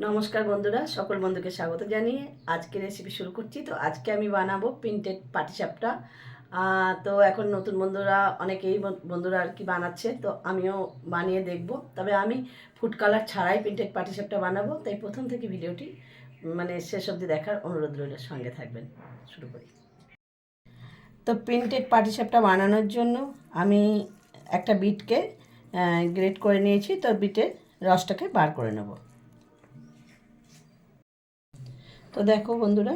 নমস্কার বন্ধুরা, সকল বন্ধুকে স্বাগত জানিয়ে আজকে রেসিপি শুরু করছি। তো আজকে আমি বানাবো প্রিন্টেড পাটিসাপটা তো এখন নতুন বন্ধুরা, অনেকেই বন- বন্ধুরা আর কি বানাচ্ছে, তো আমিও বানিয়ে দেখব। তবে আমি ফুড কালার ছাড়াই প্রিন্টেড পাটিসাপটা বানাবো, তাই প্রথম থেকে ভিডিওটি মানে শেষ অবধি দেখার অনুরোধ রইল, সঙ্গে থাকবেন। শুরু করি। তো প্রিন্টেড পাটিসাপটা বানানোর জন্য আমি একটা বিটকে গ্রেট করে নিয়েছি। তো বিটের রসটাকে বার করে নেব। তো দেখো বন্ধুরা,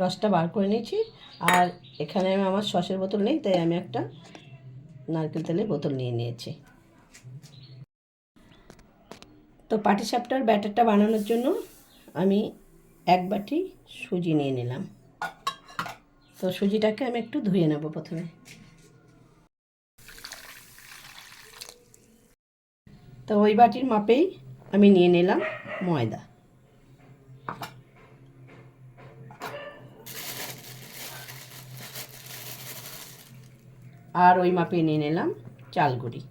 রসটা বার করে নিয়েছি। আর এখানে আমি আমার সসের বোতল নেই, তাই আমি একটা নারকেল তেলের বোতল নিয়ে নিয়েছি। তো পাটিসাপটার ব্যাটারটা বানানোর জন্য আমি এক বাটি সুজি নিয়ে নিলাম। তো সুজিটাকে আমি একটু ধুয়ে নেব প্রথমে। তো ওই বাটির মাপেই আমি নিয়ে নিলাম ময়দা। আর ওই মাপে নিয়ে নিলাম চালগুড়ি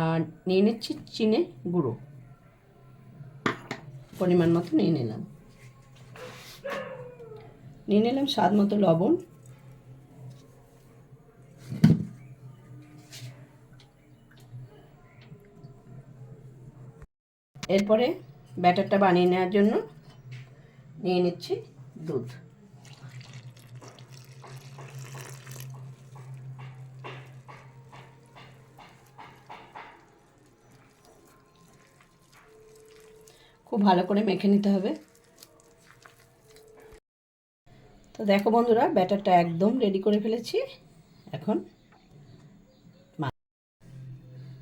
আর নিয়ে নিচ্ছি চিনে গুঁড়ো। পরিমাণ মতো নিয়ে নিলাম। নিয়ে নিলাম স্বাদ মতো লবণ। এরপরে ব্যাটারটা বানিয়ে নেওয়ার জন্য নিয়ে নিচ্ছি দুধ। খুব ভালো করে মেখে নিতে হবে। তো দেখো বন্ধুরা, ব্যাটারটা একদম রেডি করে ফেলেছি। এখন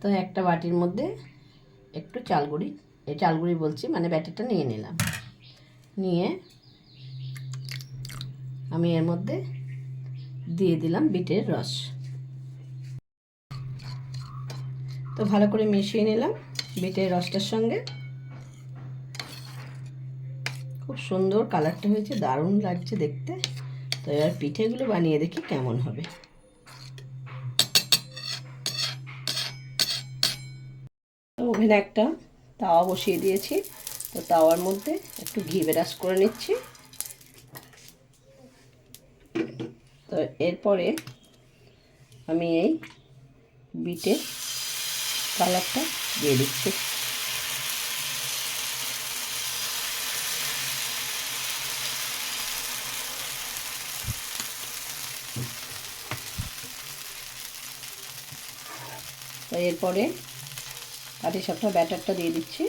তো একটা বাটির মধ্যে একটু চালগুড়ি, এই চালগুড়ি বলছি মানে ব্যাটারটা নিয়ে নিলাম। নিয়ে আমি এর মধ্যে দিয়ে দিলাম বিটের রস। তো ভালো করে মিশিয়ে নিলাম বিটের রসটার সঙ্গে খুব সুন্দর কালারটা হয়েছে, দারুণ লাগছে দেখতে। তো এবার পিঠেগুলো বানিয়ে দেখি কেমন হবে। ওভেনে একটা তাওয়া বসিয়ে দিয়েছি, তো তাওয়ার মধ্যে একটু ঘি বেরাস করে নিচ্ছি। তো এরপরে আমি এই বিটের কালারটা দিয়ে দিচ্ছি। তো এরপরে পাটি সাপটা ব্যাটারটা দিয়ে দিচ্ছি।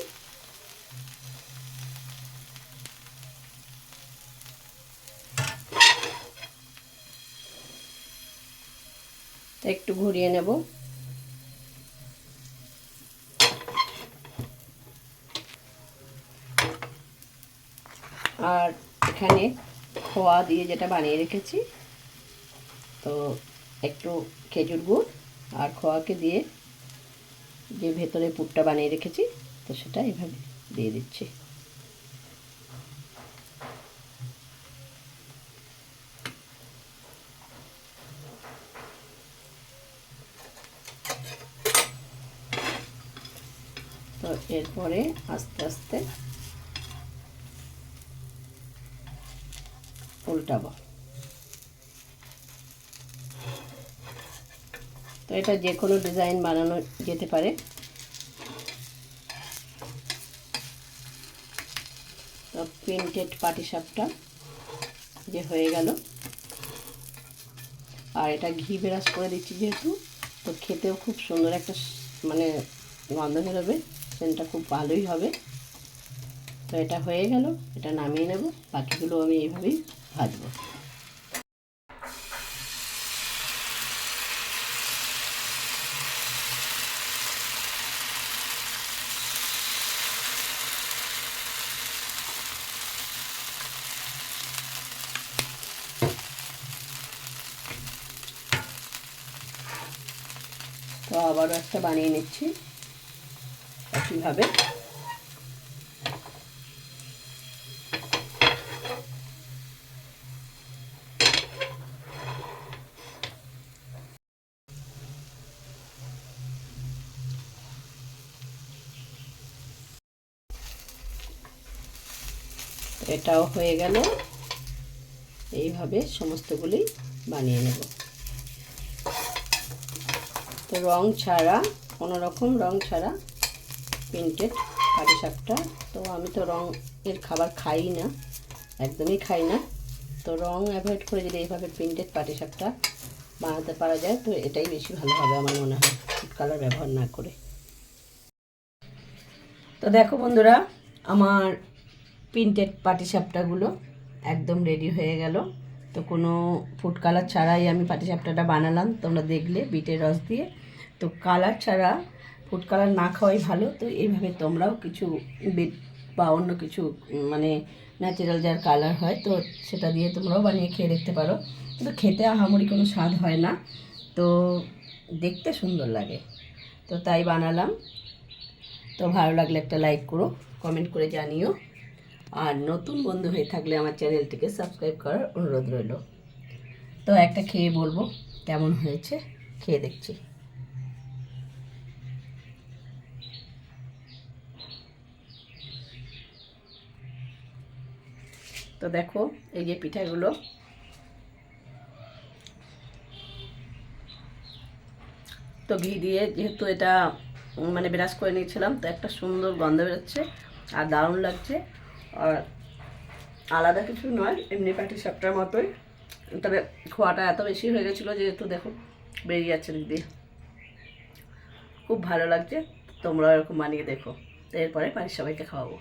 একটু ঘুরিয়ে নেব। আর এখানে খোয়া দিয়ে যেটা বানিয়ে রেখেছি, তো একটু খেজুর গুড় আর খোয়াকে দিয়ে যে ভেতরে পুরটা বানিয়ে রেখেছি, তো সেটা এভাবে দিয়ে দিচ্ছি। তো এরপরে আস্তে আস্তে উল্টাবো। তো এটা যে কোনো ডিজাইন বানানো যেতে পারে। তো প্রিন্টেড পাটিসাপটা যে হয়ে গেল। আর এটা ঘি বেরাস করে দিচ্ছি যেহেতু, তো খেতেও খুব সুন্দর একটা মানে গন্ধ বেরোবে সেন্টটা খুব ভালোই হবে। তো এটা হয়ে গেল, এটা নামিয়ে নেব, বাকিগুলো আমি এইভাবেই ভাজবো। আবারও একটা বানিয়ে নিচ্ছি একইভাবে। এটাও হয়ে গেল। এইভাবে সমস্তগুলি বানিয়ে নেব। তো রং ছাড়া, কোনো রকম রং ছাড়া প্রিন্টেড পাটিসাপটা তো আমি তো রং এর খাবার খাই না, একদমই খাই না। তো রং অ্যাভয়েড করে যদি এইভাবে প্রিন্টেড পাটিসাপটা বানাতে পারা যায়, তো এটাই বেশি ভালো হবে আমার মনে হয় ফুড কালার ব্যবহার না করে। তো দেখো বন্ধুরা, আমার প্রিন্টেড পাটিসাপটাগুলো একদম রেডি হয়ে গেল। তো কোনো ফুড কালার ছাড়াই আমি পাটিসাপটাটা বানালাম। তোমরা দেখলে বিটের রস দিয়ে। তো কালার ছাড়া ফুড কালার না খাওয়াই ভালো। তো এইভাবে তোমরাও কিছু বিট বা অন্য কিছু মানে ন্যাচারাল যার কালার হয়, তো সেটা দিয়ে তোমরাও বানিয়ে খেয়ে দেখতে পারো। কিন্তু খেতে আহামরি কোনো স্বাদ হয় না। তো দেখতে সুন্দর লাগে। তো তাই বানালাম। তো ভালো লাগলে একটা লাইক করো কমেন্ট করে জানিও। আর নতুন বন্ধু হয়ে থাকলে আমার চ্যানেলটিকে সাবস্ক্রাইব করার অনুরোধ রইল। তো একটা খেয়ে বলব কেমন হয়েছে? খেয়ে দেখছি। তো দেখো, এই যে পিঠাগুলো। তো ঘি দিয়ে যেহেতু এটা মানে বিরাজ করে নিয়েছিলাম, তো একটা সুন্দর গন্ধ বেরোচ্ছে আর দারুণ লাগছে। আর আলাদা কিছু নয়, এমনি পাটি সাপটার মতোই। তবে খোয়াটা এত বেশি হয়ে গেছিল যেহেতু দেখো, বেরিয়ে যাচ্ছে দিদি খুব ভালো লাগছে তোমরা এরকম বানিয়ে দেখো। এরপরে বাড়ির সবাইকে খাওয়াবো।